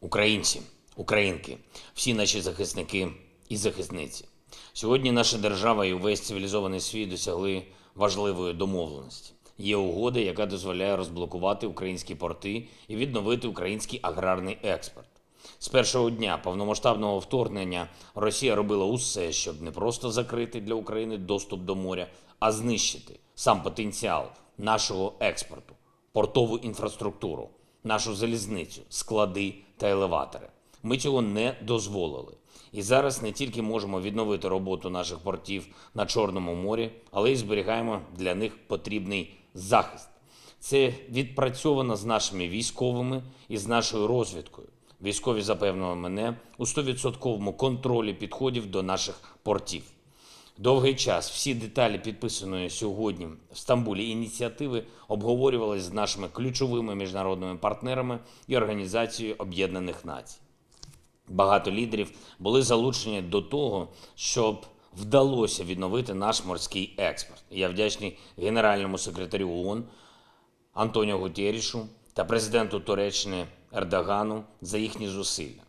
Українці, українки, всі наші захисники і захисниці. Сьогодні наша держава і увесь цивілізований світ досягли важливої домовленості. Є угода, яка дозволяє розблокувати українські порти і відновити український аграрний експорт. З першого дня повномасштабного вторгнення Росія робила усе, щоб не просто закрити для України доступ до моря, а знищити сам потенціал нашого експорту, портову інфраструктуру, нашу залізницю, склади та елеватори. Ми цього не дозволили. І зараз не тільки можемо відновити роботу наших портів на Чорному морі, але й зберігаємо для них потрібний захист. Це відпрацьовано з нашими військовими і з нашою розвідкою. Військові запевнили мене у 100% контролі підходів до наших портів. Довгий час всі деталі підписаної сьогодні в Стамбулі ініціативи обговорювалися з нашими ключовими міжнародними партнерами і Організацією Об'єднаних Націй. Багато лідерів були залучені до того, щоб вдалося відновити наш морський експорт. Я вдячний генеральному секретарю ООН Антоніо Гутєрішу та президенту Туреччини Ердогану за їхні зусилля.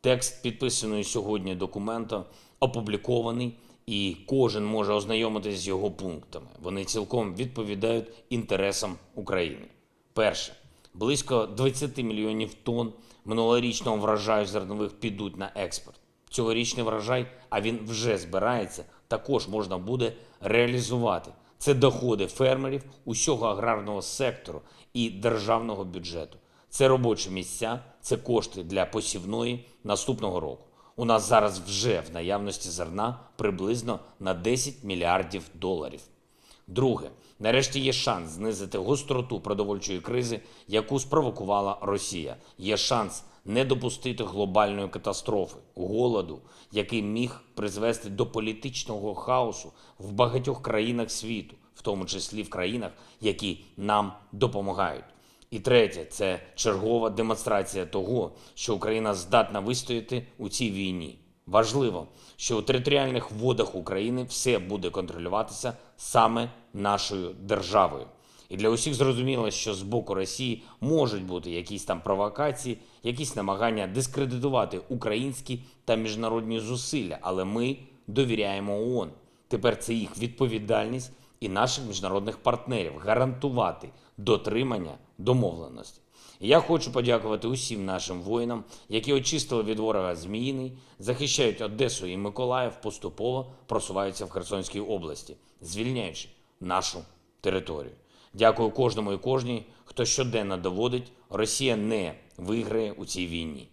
Текст підписаної сьогодні документа опублікований, і кожен може ознайомитися з його пунктами. Вони цілком відповідають інтересам України. Перше, близько 20 мільйонів тонн минулорічного врожаю зернових підуть на експорт. Цьогорічний врожай, а він вже збирається, також можна буде реалізувати. Це доходи фермерів усього аграрного сектору і державного бюджету. Це робочі місця, це кошти для посівної наступного року. У нас зараз вже в наявності зерна приблизно на 10 мільярдів доларів. Друге, нарешті є шанс знизити гостроту продовольчої кризи, яку спровокувала Росія. Є шанс не допустити глобальної катастрофи, голоду, який міг призвести до політичного хаосу в багатьох країнах світу, в тому числі в країнах, які нам допомагають. І третє це чергова демонстрація того, що Україна здатна вистояти у цій війні. Важливо, що у територіальних водах України все буде контролюватися саме нашою державою. І для усіх зрозуміло, що з боку Росії можуть бути якісь там провокації, якісь намагання дискредитувати українські та міжнародні зусилля, але ми довіряємо ООН. Тепер це їх відповідальність і наших міжнародних партнерів гарантувати дотримання домовленості. Я хочу подякувати усім нашим воїнам, які очистили від ворога Зміїний, захищають Одесу і Миколаїв, поступово просуваються в Херсонській області, звільняючи нашу територію. Дякую кожному і кожній, хто щоденно доводить, Росія не виграє у цій війні.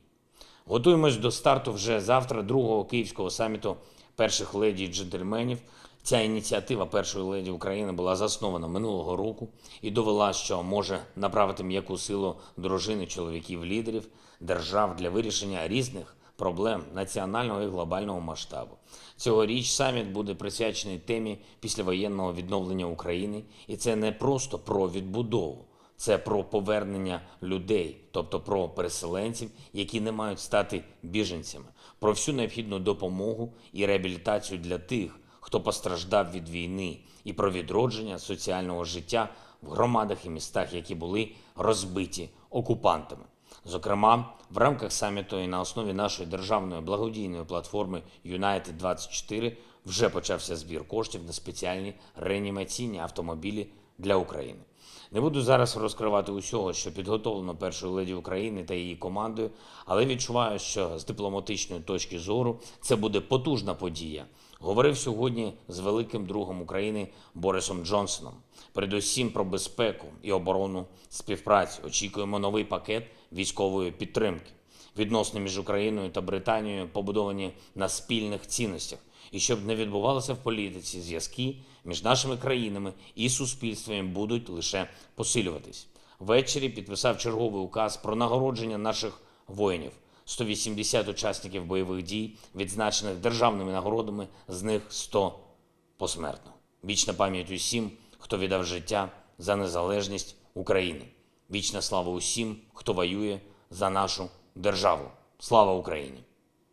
Готуємось до старту вже завтра, другого київського саміту перших леді і джентльменів. Ця ініціатива першої леді України була заснована минулого року і довела, що може направити м'яку силу дружини, чоловіків, лідерів держав для вирішення різних проблем національного і глобального масштабу. Цьогоріч саміт буде присвячений темі післявоєнного відновлення України, і це не просто про відбудову. Це про повернення людей, тобто про переселенців, які не мають стати біженцями, про всю необхідну допомогу і реабілітацію для тих, хто постраждав від війни, і про відродження соціального життя в громадах і містах, які були розбиті окупантами. Зокрема, в рамках саміту і на основі нашої державної благодійної платформи United 24 вже почався збір коштів на спеціальні реанімаційні автомобілі для України. Не буду зараз розкривати усього, що підготовлено першою леді України та її командою, але відчуваю, що з дипломатичної точки зору це буде потужна подія. Говорив сьогодні з великим другом України Борисом Джонсоном. Передусім про безпеку і оборону співпраці. Очікуємо новий пакет військової підтримки. Відносини між Україною та Британією побудовані на спільних цінностях. І щоб не відбувалося в політиці, зв'язки між нашими країнами і суспільствами будуть лише посилюватись. Ввечері підписав черговий указ про нагородження наших воїнів. 180 учасників бойових дій, відзначених державними нагородами, з них 100 посмертно. Вічна пам'ять усім, хто віддав життя за незалежність України. Вічна слава усім, хто воює за нашу державу. Слава Україні!